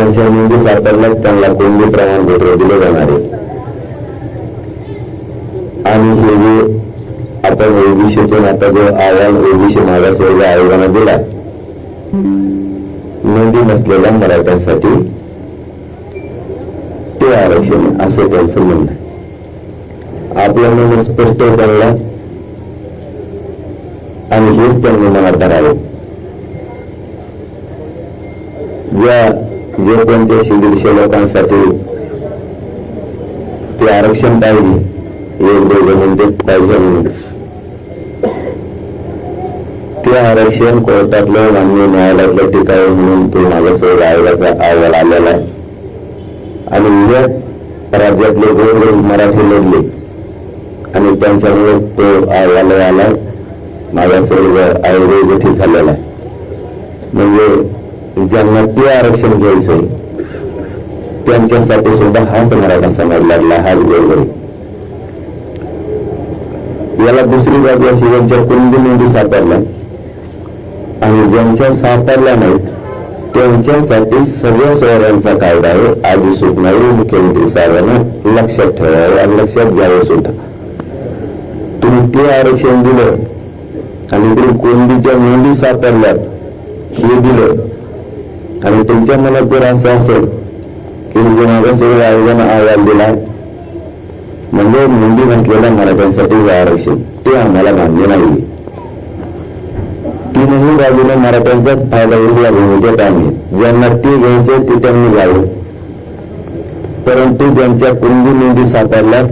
त्यांच्या सातारला त्यांना कोणते प्रमाणपत्र दिले जाणार. आहे आणि हे जे आपण ओबीसीतून आता जो आव्हान ओबीसी मागासवर्ग आयोगानं दिला नोंदी नसलेल्या मराठ्यांसाठी ते आरक्षण असं त्यांचं म्हणणं आपलं म्हणणं स्पष्ट त्यांना. आणि हेच त्यांनी मनात धरावे. ज्या जे पंच्याऐंशी दीडशे लोकांसाठी ते आरक्षण पाहिजे एक दोघं म्हणते पाहिजे म्हणून. ते आरक्षण कोर्टातलं मान्य न्यायालयातलं टिकावे म्हणून तो मागासवर्ग आयोगाचा अहवाल आलेला आहे. आणि याच राज्यातले गोर मराठी लढले आणि त्यांच्यामुळेच तो अहवाल आला मागासवर्ग आयोग गठीत झालेला आहे. म्हणजे ज्यांना ते आरक्षण घ्यायचंय त्यांच्यासाठी सुद्धा हाच मराठा समाज लढला हाच बरोबर याला दुसरी बाजू अशी ज्यांच्या कुंडी नोंदी सापडल्या आणि ज्यांच्या सापडल्या नाहीत त्यांच्यासाठी सगळ्या सोहऱ्यांचा कायदा आहे आधी सूचनाही मुख्यमंत्री साहेबांना लक्षात ठेवावं आणि लक्षात घ्यावं सुद्धा. तुम्ही ते आरक्षण दिलं आणि तुम्ही कोंडीच्या नोंदी सापडल्यात हे दिलं आणि तुमच्या मनात जर असं असेल की जे मागासवर्ग आयोगानं अहवाल दिला म्हणजे नोंदी नसलेल्या मराठ्यांसाठी हे आरक्षण ते आम्हाला मान्य नाही तीनही बाजूने मराठ्यांचाच फायदा होईल या भूमिकेत आम्ही. ज्यांना ते घ्यायचे ते त्यांनी घ्यावे. परंतु ज्यांच्या कुंडी नोंदी सापडल्या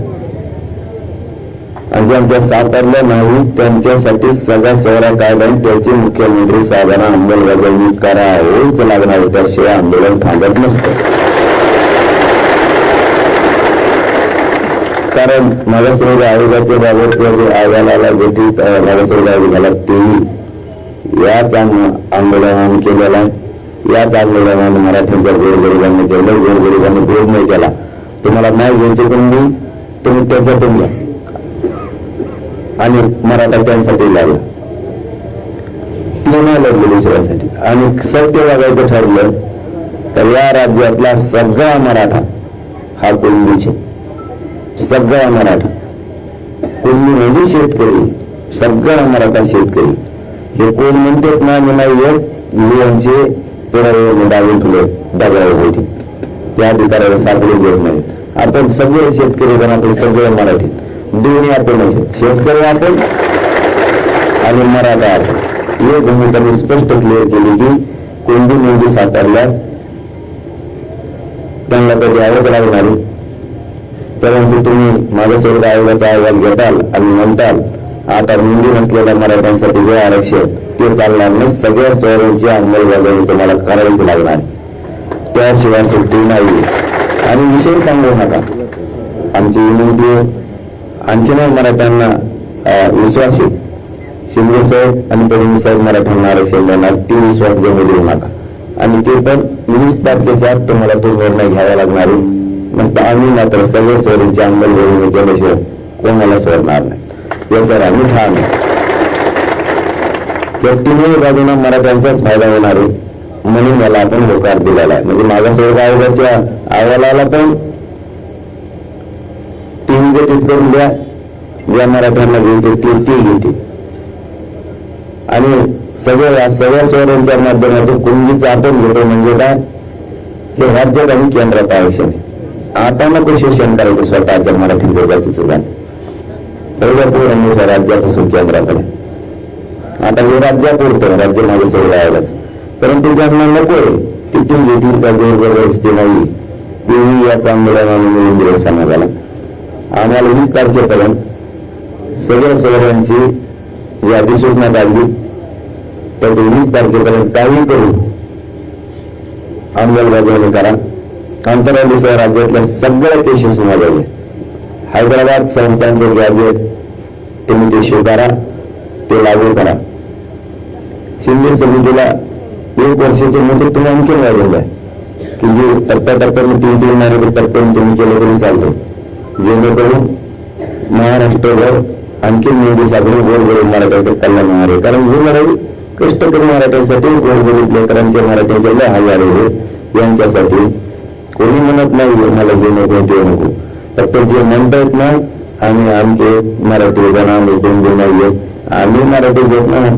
आणि ज्यांच्या नाही त्यांच्यासाठी सगळा सोहळा कायदा आहे, त्याची मुख्यमंत्री साहेबांना अंमलबजावणी करावीच लागणार आहे. त्याशिवाय आंदोलन थांबत नसतं. कारण मागासवर्ग आयोगाच्या बाबत जर अहवाल भेटी गठीत आयोगाला मागासवर्ग तेही याच आंद- आंदोलनाने केलेला आहे. याच आंदोलनाने मराठ्यांच्या गोरगरिबांनी केलं गोरगरिबांनी भेद नाही केला. तुम्हाला नाही घ्यायचे पण मी तुम्ही त्याच्यातून घ्या. आणि मराठा त्यांसाठी लागला. ते नाही लढले दुसऱ्यासाठी. आणि सत्य वागायचं ठरलं तर या राज्यातला सगळा मराठा हा कुंडीचे सगळा मराठा. कुंडी म्हणजे शेतकरी. सगळा मराठा शेतकरी. हे कोण म्हणतात ना मी नाही यांचे पुढे डावी फुले दबाव होईल त्या अधिकाराला सापडू देत नाहीत. आपण सगळे शेतकरी पण आपण सगळे मराठीत. दोन्ही आपणच शेतकरी आपण आणि मराठा आपण ही भूमिका मी स्पष्ट क्लिअर केली की कोणती नोंदी साकारल्या त्यांना कधी आवाज लागणार. आहे. परंतु तुम्ही मागासवर्ग आयोगाचा अहवाल घेताल आणि म्हणताल आता नोंदी नसलेल्या मराठ्यांसाठी जे आरक्षण ते चालणार नाही. सगळ्या सोयऱ्यांची अंमलबजावणी तुम्हाला करावीच लागणार. त्याशिवाय सुट्टी नाही आणि विषय सांगू नका. आमची विनंती आहे, आणखीनही मराठ्यांना विश्वास आहे. शिंदे साहेब आणि फडणवीस साहेब मराठ्यांना आरक्षण देणार ती विश्वास घेऊन देऊ नका. आणि ते पण वीस तारखेच्या तुम्हाला तो निर्णय घ्यावा लागणार आहे. नसता आम्ही मात्र सगळे सोयरींची अंमलबजावणी केल्याशिवाय कोणाला सोडणार नाही. याचा आम्ही ठाम आहे. या तिन्ही बाजूंना मराठ्यांचाच फायदा होणार आहे. म्हणून याला आपण होकार दिलेला आहे. म्हणजे मागासवर्ग आयोगाच्या अहवालाला पण तीन गटीत करून द्या ज्या मराठ्यांना घ्यायचे ते ते घेते. आणि सगळ्या सगळ्या स्वरांच्या माध्यमातून कुंडीचं आपण घेतो म्हणजे काय? हे राज्यात आणि केंद्रात आवश्यक आहे. आता नको शोषण करायचं स्वतःच्या मराठीचं जातीचं जाण एवढ्या पूर्ण राज्यापासून केंद्राकडे. आता हे राज्यापुरतं राज्य मागे सगळं आयोगाचं परंतु ज्यांना नकोय ते ते घेतील का? जोर जबरदस्ती नाही. तेही याच आंदोलनाने मिळून दिले समाजाला आम्हाला वीस तारखेपर्यंत सगळ्या शहरांची जी अधिसूचना काढली त्याची वीस तारखेपर्यंत काही करून अंमलबजावणी करा. अंतरावलीसह राज्यातल्या सगळ्या केसेस मागवले हैदराबाद संस्थांचे गॅजेट तुम्ही ते स्वीकारा ते लागू करा. शिंदे समितीला एक वर्षाचे मुदत तुम्ही आणखी वाढवलं आहे की जे टप्प्याटप्प्याने तीन तीन महिने टप्प्याने तुम्ही केलं तरी चालतं जेणेकरून महाराष्ट्रभर आणखी मोदी साधून गोरगरीब मराठ्यांचं कल्याण होणार आहे. कारण हे लढाई कष्टकरी मराठ्यांसाठी गोरगरीब लेकरांचे मराठ्यांच्या लय हाल झालेले यांच्यासाठी कोणी म्हणत नाही मला जे नको ते नको. फक्त जे म्हणतात ना आम्ही आमचे मराठी जण आम्ही हिंदू नाहीये. आम्ही मराठीच आहेत ना.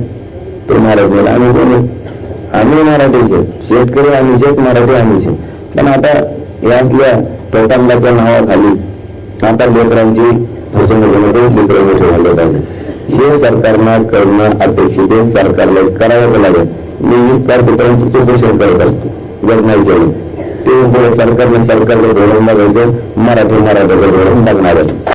ते मराठी आम्ही कोणी आम्ही मराठीच आहेत. शेतकरी आम्हीच आहेत मराठी आम्हीच आहेत. पण आता या असल्या तोटांबाच्या नावाखाली आता लेकरांची फसवणूक होण्याचे लेकरं मोठे झाले पाहिजे हे सरकारनं करणं अपेक्षित आहे. सरकारला करावंच लागेल. मी वीस तारखेपर्यंत तो पोषण करत असतो. जर नाही केलं ते सरकारने सरकारचं धोरण बघायचं. मराठी मराठीचं धोरण बघणार आहे.